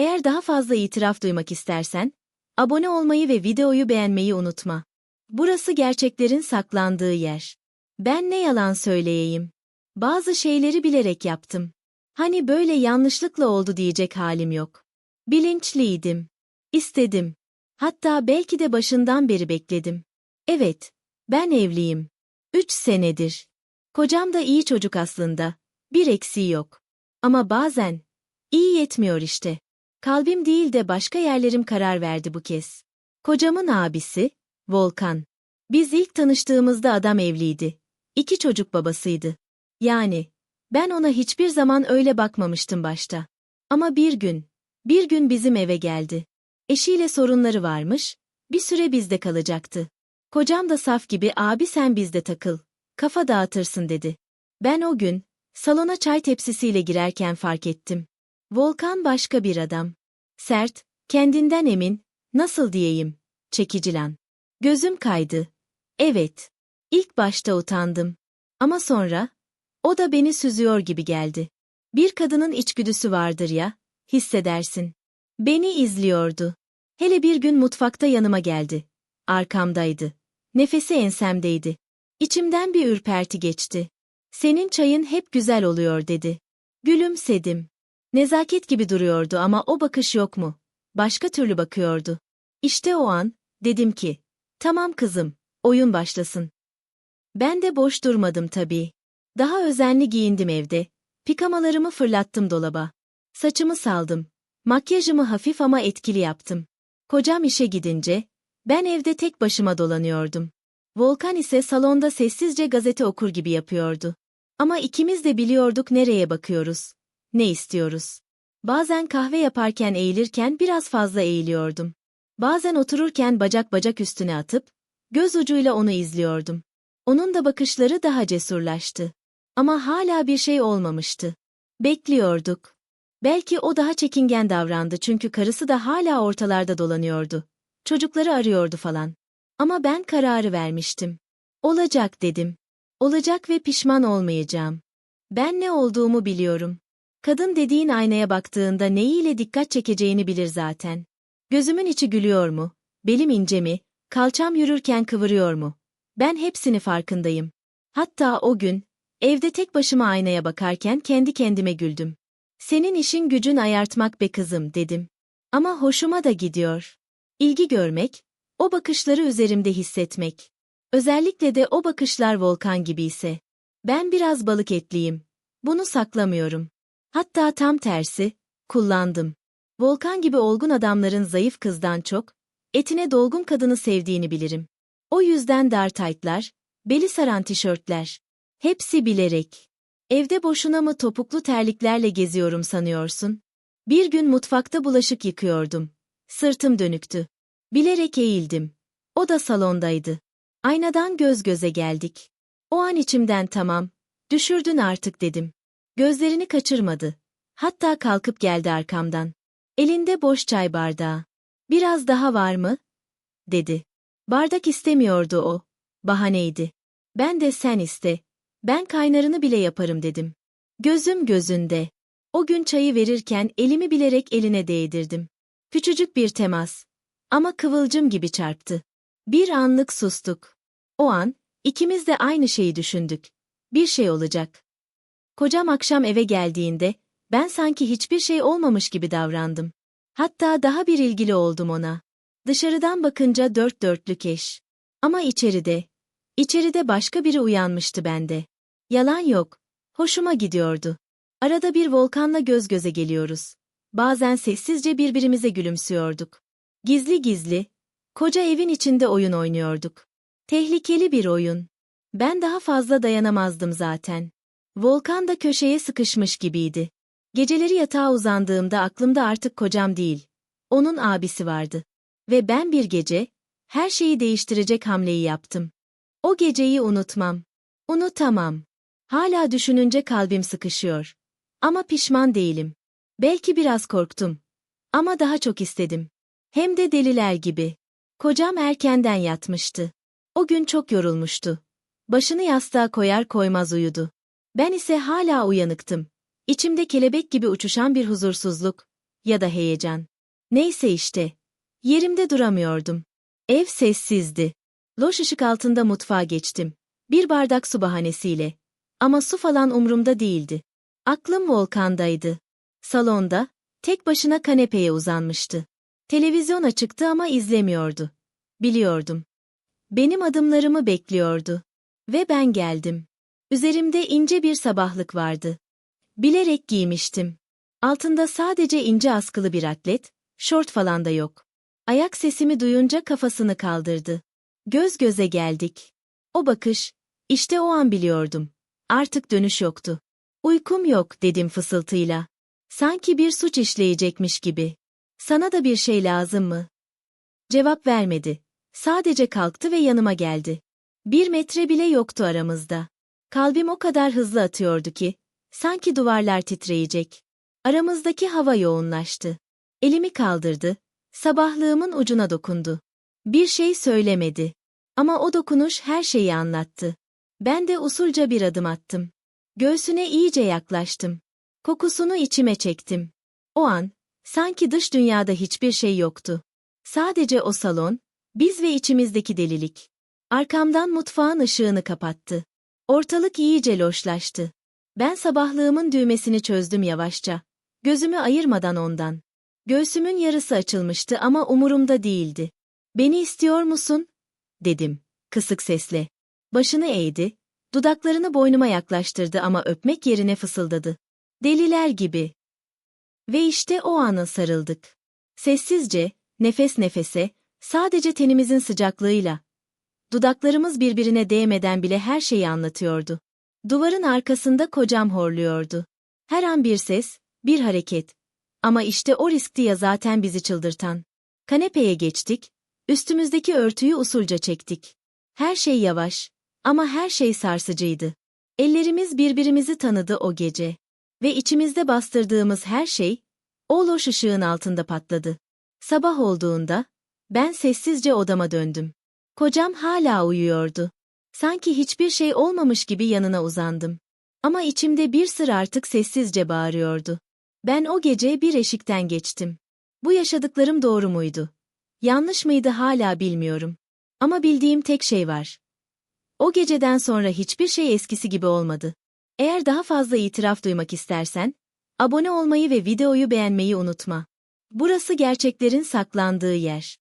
Eğer daha fazla itiraf duymak istersen, abone olmayı ve videoyu beğenmeyi unutma. Burası gerçeklerin saklandığı yer. Ben ne yalan söyleyeyim. Bazı şeyleri bilerek yaptım. Hani böyle yanlışlıkla oldu diyecek halim yok. Bilinçliydim. İstedim. Hatta belki de başından beri bekledim. Evet, ben evliyim. Üç senedir. Kocam da iyi çocuk aslında. Bir eksiği yok. Ama bazen, iyi yetmiyor işte. Kalbim değil de başka yerlerim karar verdi bu kez. Kocamın abisi, Volkan. Biz ilk tanıştığımızda adam evliydi. İki çocuk babasıydı. Yani, ben ona hiçbir zaman öyle bakmamıştım başta. Ama bir gün, bir gün bizim eve geldi. Eşiyle sorunları varmış, bir süre bizde kalacaktı. Kocam da saf gibi abi sen bizde takıl, kafa dağıtırsın dedi. Ben o gün, salona çay tepsisiyle girerken fark ettim. Volkan başka bir adam. Sert, kendinden emin, nasıl diyeyim, çekicilan. Gözüm kaydı. Evet. İlk başta utandım. Ama sonra, o da beni süzüyor gibi geldi. Bir kadının içgüdüsü vardır ya, hissedersin. Beni izliyordu. Hele bir gün mutfakta yanıma geldi. Arkamdaydı. Nefesi ensemdeydi. İçimden bir ürperti geçti. Senin çayın hep güzel oluyor dedi. Gülümsedim. Nezaket gibi duruyordu ama o bakış yok mu? Başka türlü bakıyordu. İşte o an, dedim ki, tamam kızım, oyun başlasın. Ben de boş durmadım tabii. Daha özenli giyindim evde. Pikamalarımı fırlattım dolaba. Saçımı saldım. Makyajımı hafif ama etkili yaptım. Kocam işe gidince, ben evde tek başıma dolanıyordum. Volkan ise salonda sessizce gazete okur gibi yapıyordu. Ama ikimiz de biliyorduk nereye bakıyoruz. Ne istiyoruz. Bazen kahve yaparken eğilirken biraz fazla eğiliyordum. Bazen otururken bacak bacak üstüne atıp, göz ucuyla onu izliyordum. Onun da bakışları daha cesurlaştı. Ama hala bir şey olmamıştı. Bekliyorduk. Belki o daha çekingen davrandı çünkü karısı da hala ortalarda dolanıyordu. Çocukları arıyordu falan. Ama ben kararı vermiştim. Olacak dedim. Olacak ve pişman olmayacağım. Ben ne olduğumu biliyorum. Kadın dediğin aynaya baktığında neyiyle dikkat çekeceğini bilir zaten. Gözümün içi gülüyor mu? Belim ince mi? Kalçam yürürken kıvırıyor mu? Ben hepsini farkındayım. Hatta o gün, evde tek başıma aynaya bakarken kendi kendime güldüm. Senin işin gücün ayartmak be kızım dedim. Ama hoşuma da gidiyor. İlgi görmek, o bakışları üzerimde hissetmek. Özellikle de o bakışlar volkan gibi ise. Ben biraz balık etliyim. Bunu saklamıyorum. Hatta tam tersi, kullandım. Volkan gibi olgun adamların zayıf kızdan çok, etine dolgun kadını sevdiğini bilirim. O yüzden dar taytlar, beli saran tişörtler. Hepsi bilerek. Evde boşuna mı topuklu terliklerle geziyorum sanıyorsun? Bir gün mutfakta bulaşık yıkıyordum. Sırtım dönüktü. Bilerek eğildim. O da salondaydı. Aynadan göz göze geldik. O an içimden tamam, düşürdün artık dedim. Gözlerini kaçırmadı. Hatta kalkıp geldi arkamdan. Elinde boş çay bardağı. Biraz daha var mı? dedi. Bardak istemiyordu o. Bahaneydi. Ben de sen iste. Ben kaynarını bile yaparım dedim. Gözüm gözünde. O gün çayı verirken elimi bilerek eline değdirdim. Küçücük bir temas. Ama kıvılcım gibi çarptı. Bir anlık sustuk. O an, ikimiz de aynı şeyi düşündük. Bir şey olacak. Kocam akşam eve geldiğinde, ben sanki hiçbir şey olmamış gibi davrandım. Hatta daha bir ilgili oldum ona. Dışarıdan bakınca dört dörtlük eş. Ama içeride, içeride başka biri uyanmıştı bende. Yalan yok. Hoşuma gidiyordu. Arada bir volkanla göz göze geliyoruz. Bazen sessizce birbirimize gülümsüyorduk. Gizli gizli, koca evin içinde oyun oynuyorduk. Tehlikeli bir oyun. Ben daha fazla dayanamazdım zaten. Volkan da köşeye sıkışmış gibiydi. Geceleri yatağa uzandığımda aklımda artık kocam değil. Onun abisi vardı. Ve ben bir gece, her şeyi değiştirecek hamleyi yaptım. O geceyi unutmam. Unutamam. Hala düşününce kalbim sıkışıyor. Ama pişman değilim. Belki biraz korktum. Ama daha çok istedim. Hem de deliler gibi. Kocam erkenden yatmıştı. O gün çok yorulmuştu. Başını yastığa koyar koymaz uyudu. Ben ise hala uyanıktım. İçimde kelebek gibi uçuşan bir huzursuzluk, ya da heyecan. Neyse işte. Yerimde duramıyordum. Ev sessizdi. Loş ışık altında mutfağa geçtim. Bir bardak su bahanesiyle. Ama su falan umrumda değildi. Aklım volkandaydı. Salonda, tek başına kanepeye uzanmıştı. Televizyon açıktı ama izlemiyordu. Biliyordum. Benim adımlarımı bekliyordu. Ve ben geldim. Üzerimde ince bir sabahlık vardı. Bilerek giymiştim. Altında sadece ince askılı bir atlet, şort falan da yok. Ayak sesimi duyunca kafasını kaldırdı. Göz göze geldik. O bakış, işte o an biliyordum. Artık dönüş yoktu. Uykum yok dedim fısıltıyla. Sanki bir suç işleyecekmiş gibi. Sana da bir şey lazım mı? Cevap vermedi. Sadece kalktı ve yanıma geldi. Bir metre bile yoktu aramızda. Kalbim o kadar hızlı atıyordu ki, sanki duvarlar titreyecek. Aramızdaki hava yoğunlaştı. Elimi kaldırdı, sabahlığımın ucuna dokundu. Bir şey söylemedi. Ama o dokunuş her şeyi anlattı. Ben de usulca bir adım attım. Göğsüne iyice yaklaştım. Kokusunu içime çektim. O an, sanki dış dünyada hiçbir şey yoktu. Sadece o salon, biz ve içimizdeki delilik. Arkamdan mutfağın ışığını kapattı. Ortalık iyice loşlaştı. Ben sabahlığımın düğmesini çözdüm yavaşça. Gözümü ayırmadan ondan. Göğsümün yarısı açılmıştı ama umurumda değildi. Beni istiyor musun? dedim, kısık sesle. Başını eğdi, dudaklarını boynuma yaklaştırdı ama öpmek yerine fısıldadı. Deliler gibi. Ve işte o ana sarıldık. Sessizce, nefes nefese, sadece tenimizin sıcaklığıyla. Dudaklarımız birbirine değmeden bile her şeyi anlatıyordu. Duvarın arkasında kocam horluyordu. Her an bir ses, bir hareket. Ama işte o riskti ya zaten bizi çıldırtan. Kanepeye geçtik, üstümüzdeki örtüyü usulca çektik. Her şey yavaş ama her şey sarsıcıydı. Ellerimiz birbirimizi tanıdı o gece. Ve içimizde bastırdığımız her şey, o loş ışığın altında patladı. Sabah olduğunda, ben sessizce odama döndüm. Kocam hala uyuyordu. Sanki hiçbir şey olmamış gibi yanına uzandım. Ama içimde bir sır artık sessizce bağırıyordu. Ben o gece bir eşikten geçtim. Bu yaşadıklarım doğru muydu? Yanlış mıydı hala bilmiyorum. Ama bildiğim tek şey var. O geceden sonra hiçbir şey eskisi gibi olmadı. Eğer daha fazla itiraf duymak istersen, abone olmayı ve videoyu beğenmeyi unutma. Burası gerçeklerin saklandığı yer.